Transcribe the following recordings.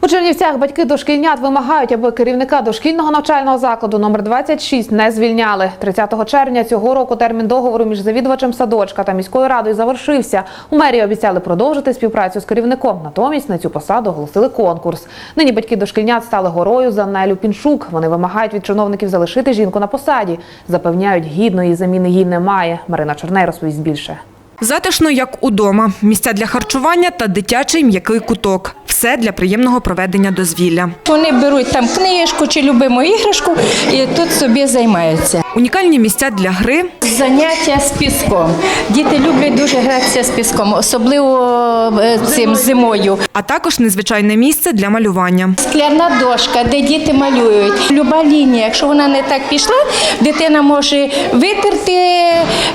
У Чернівцях батьки дошкільнят вимагають, аби керівника дошкільного навчального закладу номер 26 не звільняли. 30 червня цього року термін договору між завідувачем садочка та міською радою завершився. У мерії обіцяли продовжити співпрацю з керівником. Натомість на цю посаду оголосили конкурс. Нині батьки дошкільнят стали горою за Нелю Пінчук. Вони вимагають від чиновників залишити жінку на посаді. Запевняють, гідної заміни їй немає. Марина Чорней розповість більше. Затишно, як удома. Місця для харчування та дитячий м'який куток. Все для приємного проведення дозвілля. Вони беруть там книжку чи любиму іграшку і тут собі займаються. Унікальні місця для гри, Заняття з піском. Діти люблять дуже гратися з піском, особливо е, цим зимою. а також незвичайне місце для малювання. Скляна дошка, де діти малюють. Люба лінія, якщо вона не так пішла, дитина може витерти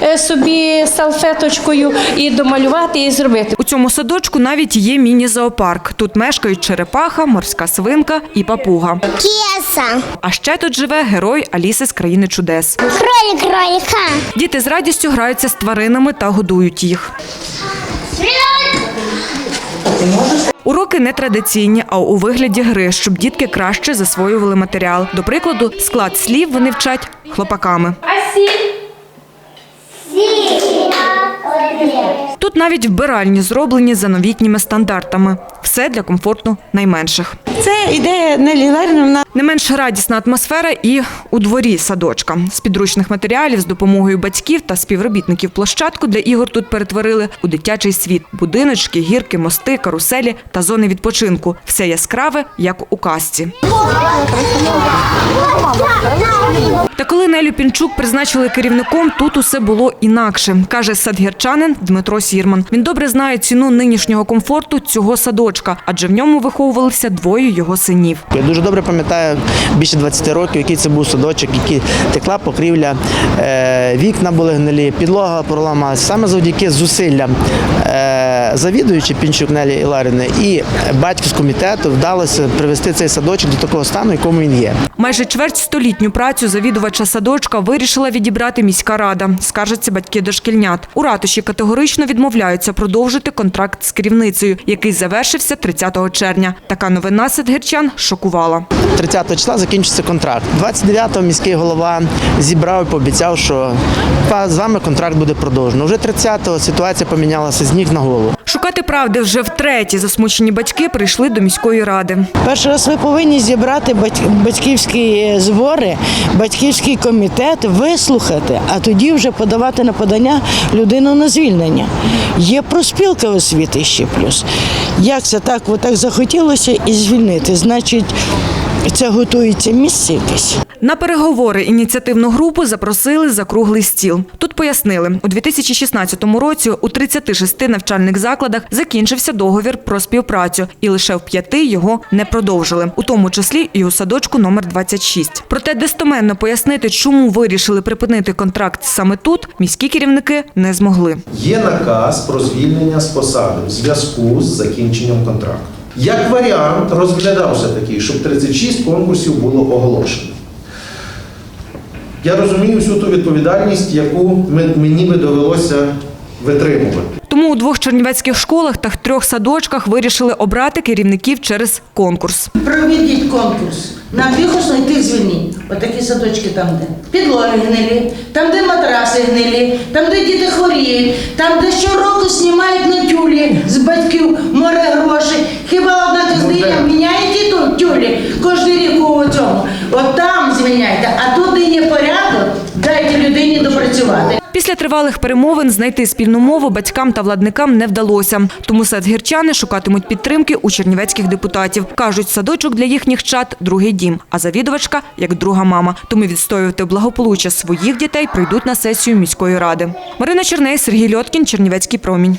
е, собі салфеточкою і домалювати і зробити. У цьому садочку навіть є міні-зоопарк. Тут мешкають черепаха, морська свинка і папуга. Кеса. А ще тут живе герой Аліси з країни чудес. Кролик кролика. Діти з радістю граються з тваринами та годують їх. Уроки не традиційні, а у вигляді гри, щоб дітки краще засвоювали матеріал. До прикладу, склад слів вони вчать хлопаками. Тут навіть вбиральні зроблені за новітніми стандартами. Все для комфорту найменших. Це ідея Нелі Ларіновна. Не менш радісна атмосфера і у дворі садочка. З підручних матеріалів з допомогою батьків та співробітників площадку для ігор тут перетворили у дитячий світ: будиночки, гірки, мости, каруселі та зони відпочинку. Все яскраве, як у казці. Та коли Нелю Пінчук призначили керівником, тут усе було інакше, каже садгірчанин Дмитро Сірман. Він добре знає ціну нинішнього комфорту цього садочка, адже в ньому виховувалися двоє його синів. Я дуже добре пам'ятаю більше 20 років, який це був садочок, який текла покрівля, е, вікна були гнилі, підлога проламалася. Саме завдяки зусиллям е, завідуючи Пінчук Нелі Іларіни і батьків з комітету вдалося привести цей садочок до такого стану, якому він є. Майже чверть столітню працю завідувача садочка вирішила відібрати міська рада, скаржаться батьки дошкільнят. У ратуші категорично відмовляються продовжити контракт з керівницею, який завершився 30 червня. Така новина Сидгирчан шокувала. 30 числа закінчиться контракт. 29-го міський голова зібрав і пообіцяв, що з вами контракт буде продовжено. Вже 30-го ситуація помінялася з ніг на голову. Шукати правди вже втретє засмучені батьки прийшли до міської ради. Перший раз ви повинні зібрати батьківські збори, батьківський комітет, вислухати, а тоді вже подавати на подання людину на звільнення. Є проспілка освіти ще плюс. Як це так, отак захотілося і звільнити? Значить, це готується місце якесь. На переговори ініціативну групу запросили за круглий стіл. Тут пояснили, у 2016 році у 36 навчальних закладах закінчився договір про співпрацю, і лише в п'яти його не продовжили, у тому числі і у садочку номер 26. Проте достоменно пояснити, чому вирішили припинити контракт саме тут, міські керівники не змогли. Є наказ про звільнення з посади в зв'язку з закінченням контракту. Як варіант розглядався такий, щоб 36 конкурсів було оголошено. Я розумію всю ту відповідальність, яку мені би довелося витримувати. Тому у двох чернівецьких школах та трьох садочках вирішили обрати керівників через конкурс. Проведіть конкурс. Нам тихо знайти звільніть. Отакі садочки там, де підлоги гнилі, там, де матраси гнилі, там, де діти хворіють, там, де щороку знімають на тюлі з батьків море грошей. Хіба одна газдиня міняє ті тюлі кожен рік у цьому? От там звільняйте, а тут, де є порядок, дайте людині допрацювати. Після тривалих перемовин знайти спільну мову батькам та владникам не вдалося. Тому садгірчани шукатимуть підтримки у чернівецьких депутатів. Кажуть, садочок для їхніх чат – другий дім, а завідувачка – як друга мама. Тому відстоювати благополуччя своїх дітей прийдуть на сесію міської ради. Марина Черней, Сергій Льоткін, Чернівецький промінь.